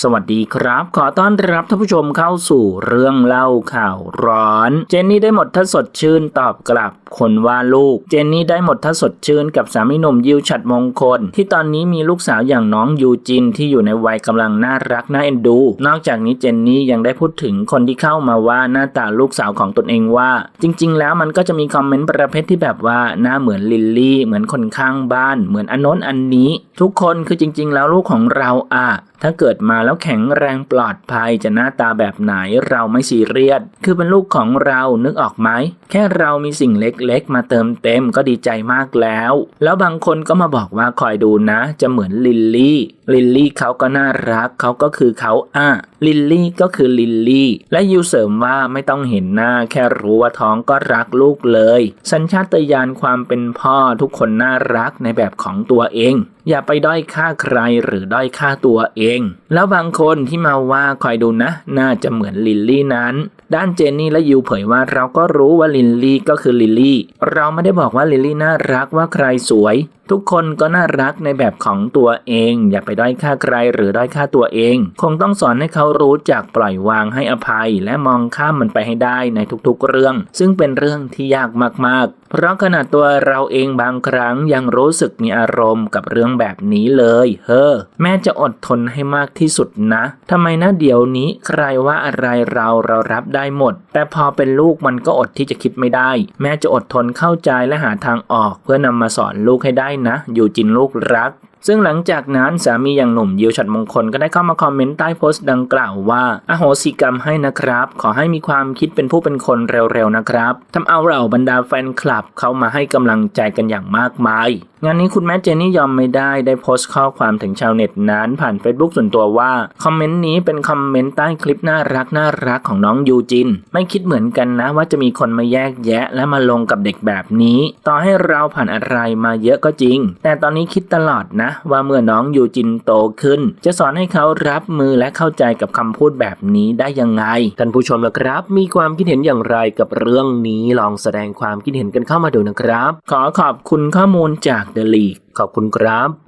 สวัสดีครับ ขอต้อนรับท่านผู้ชมเข้าสู่เรื่องเล่าข่าวร้อน เจนนี่ได้หมดถ้าสดชื่นตอบกลับคนว่าลูก เจนนี่ได้หมดถ้าสดชื่นกับสามีหนุ่มยิวฉัดมงคล ที่ตอนนี้มีลูกสาวอย่างน้องยูจินที่อยู่ในวัยกำลังน่ารักน่าเอ็นดู นอกจากนี้เจนนี่ยังได้พูดถึงคนที่เข้ามาว่าหน้าตาลูกสาวของตนเองว่า จริง ๆ แล้วมันก็จะมีคอมเมนต์ประเภทที่แบบว่าหน้าเหมือนลิลลี่ เหมือนคนข้างบ้าน เหมือนอันนนอันนี้ ทุกคนคือจริง ๆ แล้วลูกของเราอะถ้าเกิดมาแล้วแข็งแรงปลอดภัยจะหน้าตาแบบไหนเราไม่ซีเรียสคือเป็นลูกของเรานึกออกไหมแค่เรามีสิ่งเล็กๆ มาเติมเต็มก็ดีใจมากแล้ว แล้วบางคนก็มาบอกว่าคอยดูนะ จะเหมือนลิลลี่ลิลลี่เขาก็น่ารักเขาก็คือเขาอะลิลลี่ก็คือลิลลี่ และยูเสริมว่าไม่ต้องเห็นหน้าแค่รู้ว่าท้องก็รักลูกเลย สัญชาตญาณความเป็นพ่อทุกคนน่ารักในแบบของตัวเอง อย่าไปด้อยค่าใครหรือด้อยค่าตัวเอง แล้วบางคนที่มาว่าคอยดูนะ น่าจะเหมือนลิลลี่นั้น ด้านเจนนี่และยูเผยว่าเราก็รู้ว่าลิลลี่ก็คือลิลลี่ เราไม่ได้บอกว่าลิลลี่น่ารักว่าใครสวย ทุกคนก็น่ารักในแบบของตัวเอง อย่าไปด้อยค่าใครหรือด้อยค่าตัวเอง คงต้องสอนให้เขารู้จักปล่อยวางให้อภัย และมองข้ามมันไปให้ได้ในทุกๆเรื่อง ซึ่งเป็นเรื่องที่ยากมากๆ เพราะขนาดตัวเราเองบางครั้งยังรู้สึกมีอารมณ์กับเรื่องแบบนี้เลยเฮ้อแม่จะอดทนให้มากที่สุดนะทำไมนะเดี๋ยวนี้ใครว่าอะไรเราเรารับได้หมด แต่พอเป็นลูกมันก็อดที่จะคิดไม่ได้ แม่จะอดทนเข้าใจและหาทางออก เพื่อนำมาสอนลูกให้ได้นะ อยู่จินลูกรัก ซึ่งหลังจากนั้นสามีอย่างหนุ่มยิวฉัดมงคลก็ได้เข้ามาคอมเมนต์ใต้โพสต์ดังกล่าวว่าอโหสิกรรมให้นะครับ ขอให้มีความคิดเป็นผู้เป็นคนเร็วๆนะครับทำเอาเราบรรดาแฟนคลับเข้ามาให้กำลังใจกันอย่างมากมาย งานนี้คุณแม่เจนนี่ยอมไม่ได้ได้โพสต์ข้อความถึงชาวเน็ตนั้น ผ่าน Facebook ส่วนตัวว่า คอมเมนต์นี้เป็นคอมเมนต์ใต้คลิปน่ารักน่ารักของน้องยูจิน ไม่คิดเหมือนกันนะว่าจะมีคนมาแยกแยะและมาลงกับเด็กแบบนี้ ต่อให้เราผ่านอะไรมาเยอะก็จริง แต่ตอนนี้คิดตลอดนะว่าเมื่อน้องยูจินโตขึ้น จะสอนให้เขารับมือและเข้าใจกับคำพูดแบบนี้ได้ยังไง ท่านผู้ชมนะครับ มีความคิดเห็นอย่างไรกับเรื่องนี้ลองแสดงความคิดเห็นกันเข้ามาดูนะครับ ขอขอบคุณข้อมูลจาก The League ขอบคุณครับ